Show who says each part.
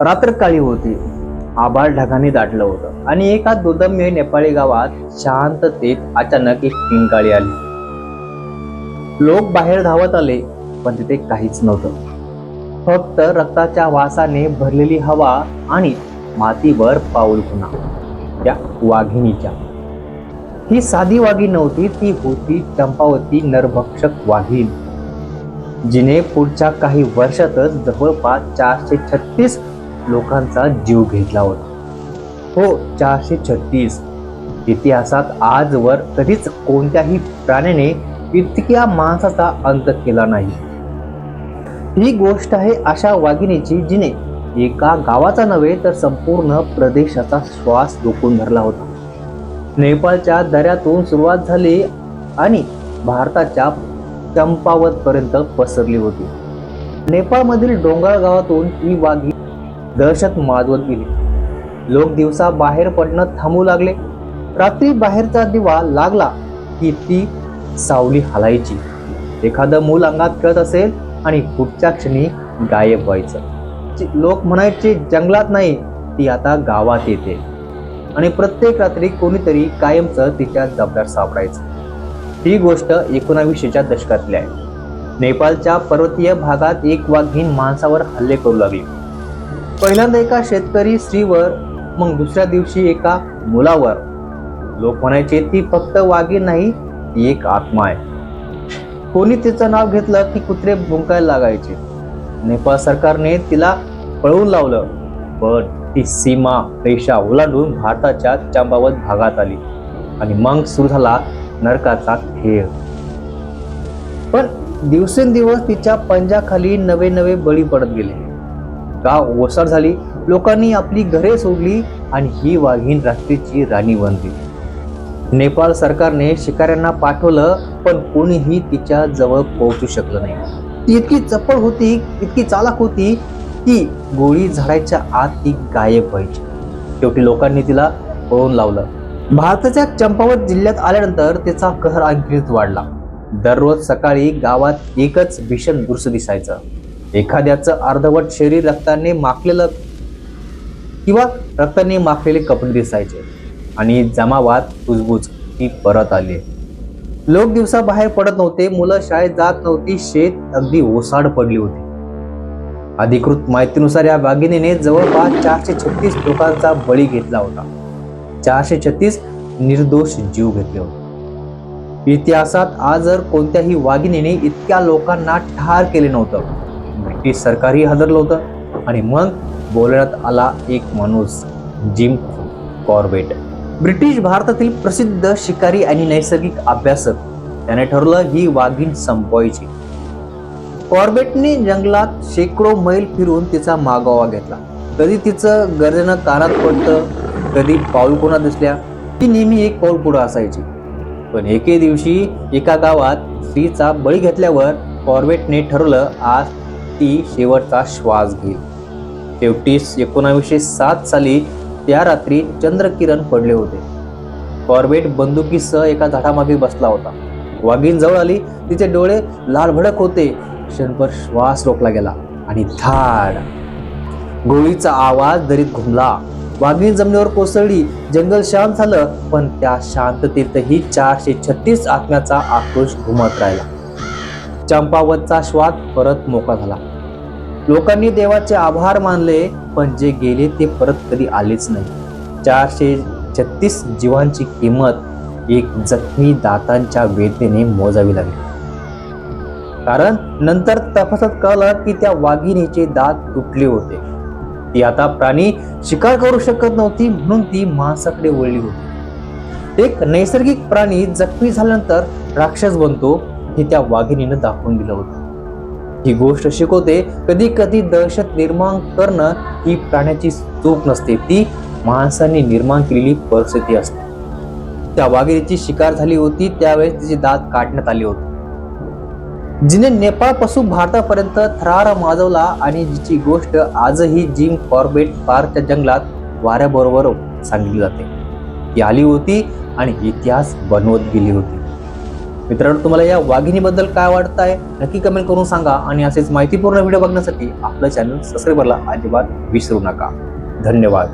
Speaker 1: रात्र काळी होती. आभाळ ढगाने दाटलं होतं. आणि एका दुर्दम्य नेपाळी गावात शांततेत अचानक एक किंकाळी आली. लोक बाहेर धावत आले पण तिथे काहीच नव्हतं. फक्त रक्ताच्या वासाने भरलेली हवा आणि मातीवर पाऊल खुणा त्या वाघिणीच्या. ही साधी वाघीण नव्हती ती होती चंपावती नरभक्षक वाघीण जिने पुढच्या काही वर्षातच जवळपास चारशे छत्तीस लोकांचा जीव घेतला होता. हो चारशे छत्तीस. इतिहासात आजवर कधीच कोणत्याही प्राण्याने इतक्या माणसाचा अंत केला नाही. ही गोष्ट आहे अशा वाघिणीची जिने एका गावाचा नव्हे तर संपूर्ण प्रदेशाचा श्वास रोखून धरला होता. नेपाळच्या दऱ्यातून सुरुवात झाली आणि भारताच्या चंपावत पर्यंत पसरली होती. नेपाळमधील डोंगर गावातून ही वाघी दहशत माजवत गेली. लोक दिवसा बाहेर पडणं थांबू लागले. रात्री बाहेरचा दिवा लागला की ती सावली हलायची. एखादं मूल अंगात खेळत असेल आणि पुढच्या क्षणी गायब व्हायचं. लोक म्हणायचे जंगलात नाही ती आता गावात येते. आणि प्रत्येक रात्री कोणीतरी कायमचं तिच्या जबड्यात सापडायचं. ही गोष्ट एकोणावीसशेच्या दशकातली आहे. नेपाळच्या पर्वतीय भागात एक वाघीण माणसावर हल्ले करू लागली. पहिल्यांदा एका शेतकरी स्त्रीवर मग दुसऱ्या दिवशी एका मुलावर. लोक म्हणायचे ती फक्त वाघीण नाही ती एक आत्मा आहे. कोणी तिचं नाव घेतलं की कुत्रे भुंकायला लागायचे. नेपाळ सरकारने तिला पळवून लावलं पण ती सीमा रेषा ओलांडून भारताच्या चांबावत भागात आली आणि मग सुरू झाला नरकाचा खेळ. पण दिवसेंदिवस तिच्या पंजाखाली नवे नवे बळी पडत गेले. गाव ओसाड झाली लोकांनी आपली घरे सोडली आणि ही वाघीण रात्रीची राणी बनली. नेपाळ सरकारने शिकाऱ्यांना पाठवलं पण कोणीही तिच्या जवळ पोहोचू शकलं नाही. ती इतकी चपळ होती इतकी चालाक होती की गोळी झाडायच्या आत ती गायब व्हायची. शेवटी लोकांनी तिला पळून लावलं. भारताच्या चंपावत जिल्ह्यात आल्यानंतर तिचा कहर आणखीच वाढला. दररोज सकाळी गावात एकच भीषण दृश्य दिसायचं एखाद्याचं अर्धवट शरीर रक्ताने माखलेलं किंवा रक्ताने माखलेले कपडे दिसायचे. आणि जमावात कुजबुज ती परत आली. लोक दिवसा बाहेर पडत नव्हते मुलं शाळेत जात नव्हती शेत अगदी ओसाड पडली होती. अधिकृत माहितीनुसार या वाघिणीने जवळपास चारशे छत्तीस लोकांचा बळी घेतला होता. चारशे छत्तीस निर्दोष जीव घेतले होते. इतिहासात आज जर कोणत्याही वाघिणीने इतक्या लोकांना ठार केले नव्हतं ब्रिटिश सरकारही हादरलं होतं आणि मग बोलण्यात आला एक माणूस जिम कॉर्बेट. ब्रिटिश भारतातील प्रसिद्ध शिकारी आणि नैसर्गिक अभ्यासक. त्याने ठरवलं ही वाघीण संपवायची. कॉर्बेटने जंगलात शेकडो मैल फिरून तिचा मागोवा घेतला. कधी तिचं गर्जनं कानात पडतं कधी पाऊल कोणा दिसल्या ती नेहमी एक पाऊल पुढं असायची. पण एके दिवशी एका गावात स्त्रीचा बळी घेतल्यावर कॉर्बेटने ठरवलं आज ती शेवटचा श्वास घेईल. शेवटी एकोणावीसशे सात साली त्या रात्री चंद्रकिरण पडले होते. कॉर्बेट बंदुकीसह एका झाडामागे बसला होता. वाघीण जवळ आली तिचे डोळे लालभडक होते. क्षणभर श्वास रोखला गेला आणि धाड. गोळीचा आवाज दरीत घुमला. वाघीण जमिनीवर कोसळली. जंगल शांत झालं पण त्या शांततेतही चारशे छत्तीस आत्म्याचा आक्रोश घुमत राहिला. चंपावतचा श्वास परत मोकळा झाला. लोकांनी देवाचे आभार मानले पण जे गेले ते परत कधी आलेच नाही. चारशे छत्तीस जीवांची किंमत एक जखमी दातांच्या वेदनेने मोजावी लागली. कारण नंतर तपासत कळलं की त्या वाघिणीचे दात तुटले होते. ती आता प्राणी शिकार करू शकत नव्हती म्हणून ती मांसाकडे वळली होती. एक नैसर्गिक प्राणी जखमी झाल्यानंतर राक्षस बनतो हे त्या वाघिणीनं दाखवून दिलं होतं. ही गोष्ट शिकवते कधी कधी दहशत निर्माण करणं ही प्राण्याची चूक नसते ती माणसाने निर्माण केलेली परिस्थिती असते. त्या वाघिणीची शिकार झाली होती त्यावेळेस तिचे दात काढण्यात आले होते. जिने नेपाळपासून भारतापर्यंत थरार माजवला आणि जिची गोष्ट आजही जिम कॉर्बेट पार्कच्या जंगलात वाऱ्याबरोबर सांगितली जाते. ती आली होती आणि इतिहास बनवत गेली होती. मित्रांनो तुम्हाला या वाघिणीबद्दल काय वाटत आहे नक्की कमेंट करून सांगा आणि असेच माहितीपूर्ण व्हिडिओ बघण्यासाठी आपलं चॅनल सबस्क्राईबरला अजिबात विसरू नका. धन्यवाद.